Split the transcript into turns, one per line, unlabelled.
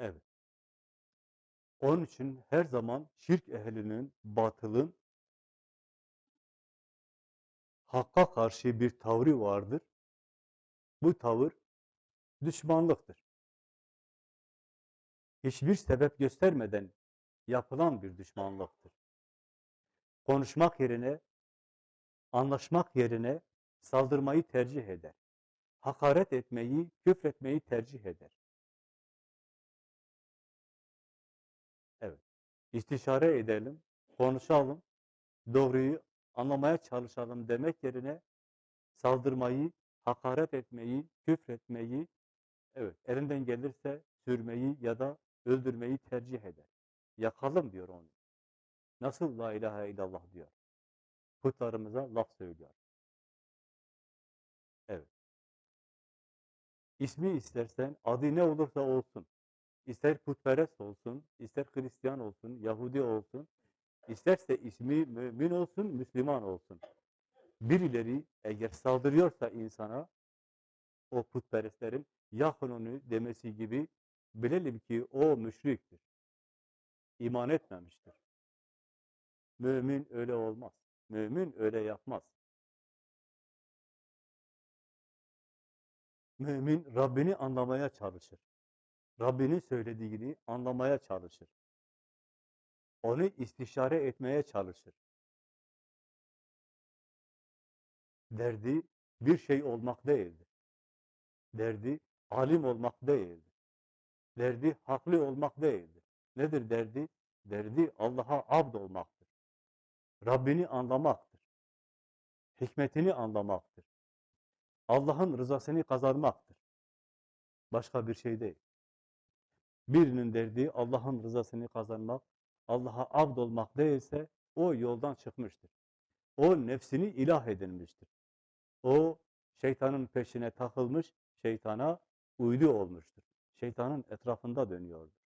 Evet. Onun için her zaman şirk ehlinin, batılın hakka karşı bir tavrı vardır. Bu tavır düşmanlıktır. Hiçbir sebep göstermeden yapılan bir düşmanlıktır. Konuşmak yerine, anlaşmak yerine saldırmayı tercih eder. Hakaret etmeyi, küfretmeyi tercih eder. İstişare edelim, konuşalım, doğruyu anlamaya çalışalım demek yerine saldırmayı, hakaret etmeyi, küfretmeyi, evet elinden gelirse sürmeyi ya da öldürmeyi tercih eder. Yakalım diyor onu. Nasıl la ilahe illallah diyor. Putlarımıza laf söylüyor. Evet. İsmi istersen, adı ne olursa olsun. İster putperest olsun, ister Hristiyan olsun, Yahudi olsun, isterse ismi mümin olsun, Müslüman olsun. Birileri eğer saldırıyorsa insana, o putperestlerin Yahununu demesi gibi bilelim ki o müşriktir. İman etmemiştir. Mümin öyle olmaz. Mümin öyle yapmaz. Mümin Rabbini anlamaya çalışır. Rabbinin söylediğini anlamaya çalışır. Onu istişare etmeye çalışır. Derdi bir şey olmak değildir. Derdi alim olmak değildir. Derdi haklı olmak değildir. Nedir derdi? Derdi Allah'a abd olmaktır. Rabbini anlamaktır. Hikmetini anlamaktır. Allah'ın rızasını kazanmaktır. Başka bir şey değil. Birinin derdi Allah'ın rızasını kazanmak, Allah'a abd olmak değilse o yoldan çıkmıştır. O nefsini ilah edinmiştir. O şeytanın peşine takılmış, şeytana uydu olmuştur. Şeytanın etrafında dönüyordur.